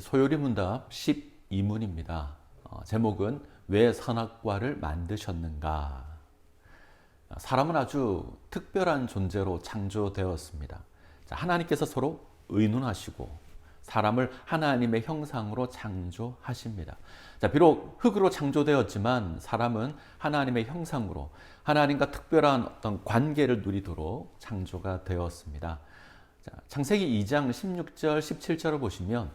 소요리 문답 12문입니다. 어, 제목은 왜 선악과를 만드셨는가? 사람은 아주 특별한 존재로 창조되었습니다. 자, 하나님께서 서로 의논하시고 사람을 하나님의 형상으로 창조하십니다. 자, 비록 흙으로 창조되었지만 사람은 하나님의 형상으로 하나님과 특별한 어떤 관계를 누리도록 창조가 되었습니다. 자, 창세기 2장 16절 17절을 보시면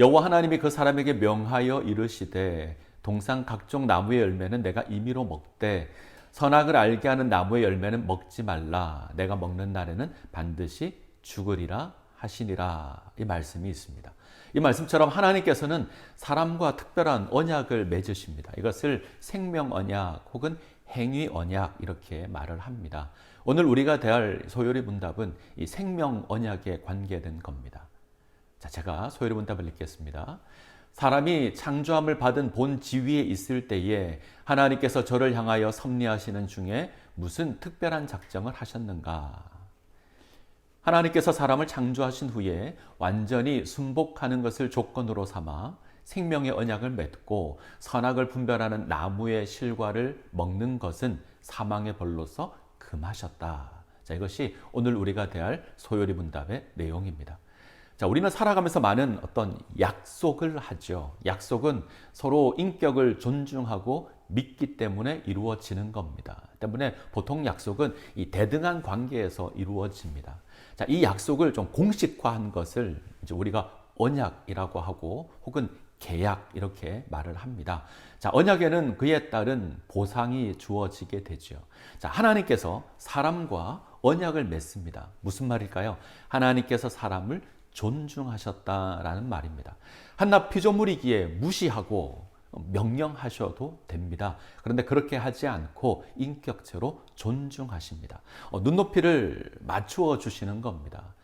여호와 하나님이 그 사람에게 명하여 이르시되 동상 각종 나무의 열매는 내가 임의로 먹되 선악을 알게 하는 나무의 열매는 먹지 말라 내가 먹는 날에는 반드시 죽으리라 하시니라 이 말씀이 있습니다. 이 말씀처럼 하나님께서는 사람과 특별한 언약을 맺으십니다. 이것을 생명 언약 혹은 행위 언약 이렇게 말을 합니다. 오늘 우리가 대할 소요리 문답은 이 생명 언약에 관계된 겁니다. 자, 제가 소요리 문답을 읽겠습니다. 사람이 창조함을 받은 본 지위에 있을 때에 하나님께서 저를 향하여 섭리하시는 중에 무슨 특별한 작정을 하셨는가? 하나님께서 사람을 창조하신 후에 완전히 순복하는 것을 조건으로 삼아 생명의 언약을 맺고 선악을 분별하는 나무의 실과를 먹는 것은 사망의 벌로서 금하셨다. 자, 이것이 오늘 우리가 대할 소요리 문답의 내용입니다. 자, 우리는 살아가면서 많은 어떤 약속을 하죠. 약속은 서로 인격을 존중하고 믿기 때문에 이루어지는 겁니다. 때문에 보통 약속은 이 대등한 관계에서 이루어집니다. 자, 이 약속을 좀 공식화한 것을 이제 우리가 언약이라고 하고 혹은 계약 이렇게 말을 합니다. 자, 언약에는 그에 따른 보상이 주어지게 되죠. 자, 하나님께서 사람과 언약을 맺습니다. 무슨 말일까요? 하나님께서 사람을 존중하셨다라는 말입니다. 한낱 피조물이기에 무시하고 명령하셔도 됩니다. 그런데 그렇게 하지 않고 인격체로 존중하십니다. 어, 눈높이를 맞추어 주시는 겁니다.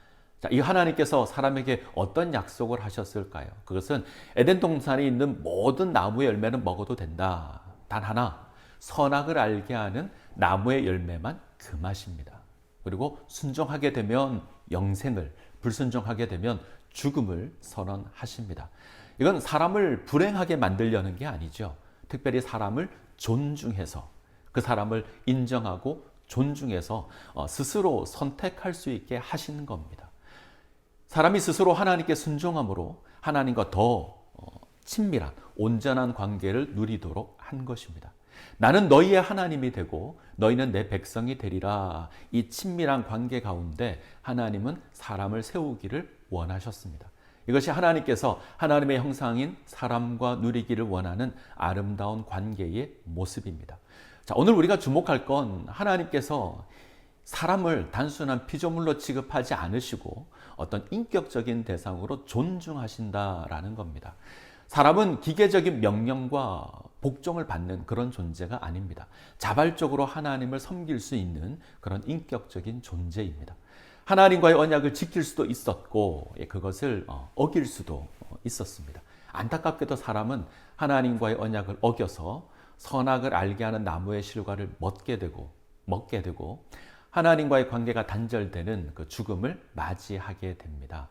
자, 이 하나님께서 사람에게 어떤 약속을 하셨을까요? 그것은 에덴 동산에 있는 모든 나무의 열매는 먹어도 된다. 단 하나, 선악을 알게 하는 나무의 열매만 금하십니다. 그리고 순종하게 되면 영생을, 불순종하게 되면 죽음을 선언하십니다. 이건 사람을 불행하게 만들려는 게 아니죠. 특별히 사람을 존중해서 그 사람을 인정하고 존중해서 어, 스스로 선택할 수 있게 하시는 겁니다. 사람이 스스로 하나님께 순종함으로 하나님과 더 어, 친밀한 온전한 관계를 누리도록 한 것입니다. 나는 너희의 하나님이 되고 너희는 내 백성이 되리라. 이 친밀한 관계 가운데 하나님은 사람을 세우기를 원하셨습니다. 이것이 하나님께서 하나님의 형상인 사람과 누리기를 원하는 아름다운 관계의 모습입니다. 자, 오늘 우리가 주목할 건 하나님께서 사람을 단순한 피조물로 취급하지 않으시고 어떤 인격적인 대상으로 존중하신다라는 겁니다. 사람은 기계적인 명령과 복종을 받는 그런 존재가 아닙니다. 자발적으로 하나님을 섬길 수 있는 그런 인격적인 존재입니다. 하나님과의 언약을 지킬 수도 있었고 예, 그것을 어, 어길 수도 어, 있었습니다. 안타깝게도 사람은 하나님과의 언약을 어겨서 선악을 알게 하는 나무의 실과를 먹게 되고 먹게 되고 하나님과의 관계가 단절되는 그 죽음을 맞이하게 됩니다.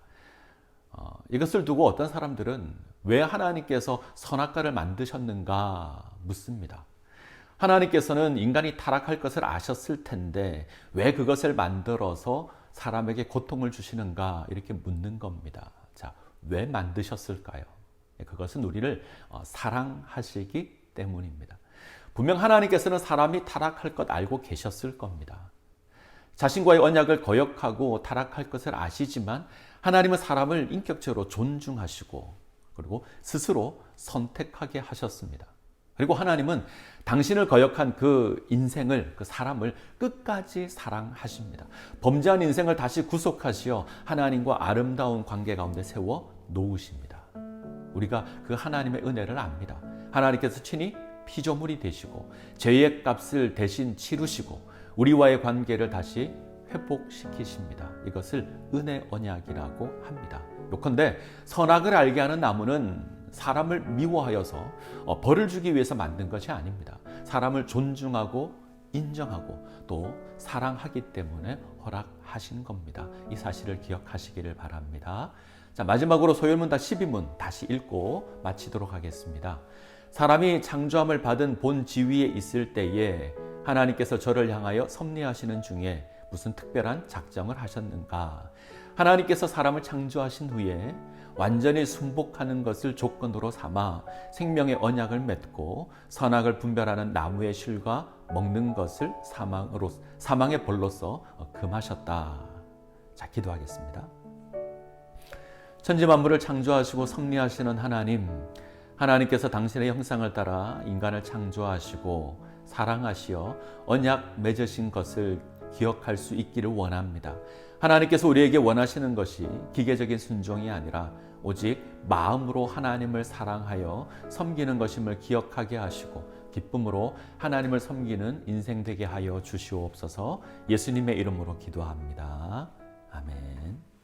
어, 이것을 두고 어떤 사람들은 왜 하나님께서 선악과를 만드셨는가 묻습니다. 하나님께서는 인간이 타락할 것을 아셨을 텐데 왜 그것을 만들어서 사람에게 고통을 주시는가 이렇게 묻는 겁니다. 자, 왜 만드셨을까요? 예, 그것은 우리를 어, 사랑하시기 때문입니다. 분명 하나님께서는 사람이 타락할 것 알고 계셨을 겁니다. 자신과의 언약을 거역하고 타락할 것을 아시지만 하나님은 사람을 인격적으로 존중하시고 그리고 스스로 선택하게 하셨습니다. 그리고 하나님은 당신을 거역한 그 인생을, 그 사람을 끝까지 사랑하십니다. 범죄한 인생을 다시 구속하시어 하나님과 아름다운 관계 가운데 세워 놓으십니다. 우리가 그 하나님의 은혜를 압니다. 하나님께서 친히 피조물이 되시고 죄의 값을 대신 치르시고 우리와의 관계를 다시 회복시키십니다. 이것을 은혜 언약이라고 합니다. 요컨대 선악을 알게 하는 나무는 사람을 미워하여서 어, 벌을 주기 위해서 만든 것이 아닙니다. 사람을 존중하고 인정하고 또 사랑하기 때문에 허락하신 겁니다. 이 사실을 기억하시기를 바랍니다. 자, 마지막으로 소열문답 12문 다시 읽고 마치도록 하겠습니다. 사람이 창조함을 받은 본 지위에 있을 때에 하나님께서 저를 향하여 섭리하시는 중에 무슨 특별한 작정을 하셨는가? 하나님께서 사람을 창조하신 후에 완전히 순복하는 것을 조건으로 삼아 생명의 언약을 맺고 선악을 분별하는 나무의 실과 먹는 것을 사망으로 사망의 벌로서 금하셨다. 자, 기도하겠습니다. 천지 만물을 창조하시고 섭리하시는 하나님, 하나님께서 당신의 형상을 따라 인간을 창조하시고 사랑하시어 언약 맺으신 것을 기억할 수 있기를 원합니다. 하나님께서 우리에게 원하시는 것이 기계적인 순종이 아니라 오직 마음으로 하나님을 사랑하여 섬기는 것임을 기억하게 하시고 기쁨으로 하나님을 섬기는 인생 되게 하여 주시옵소서 예수님의 이름으로 기도합니다. 아멘.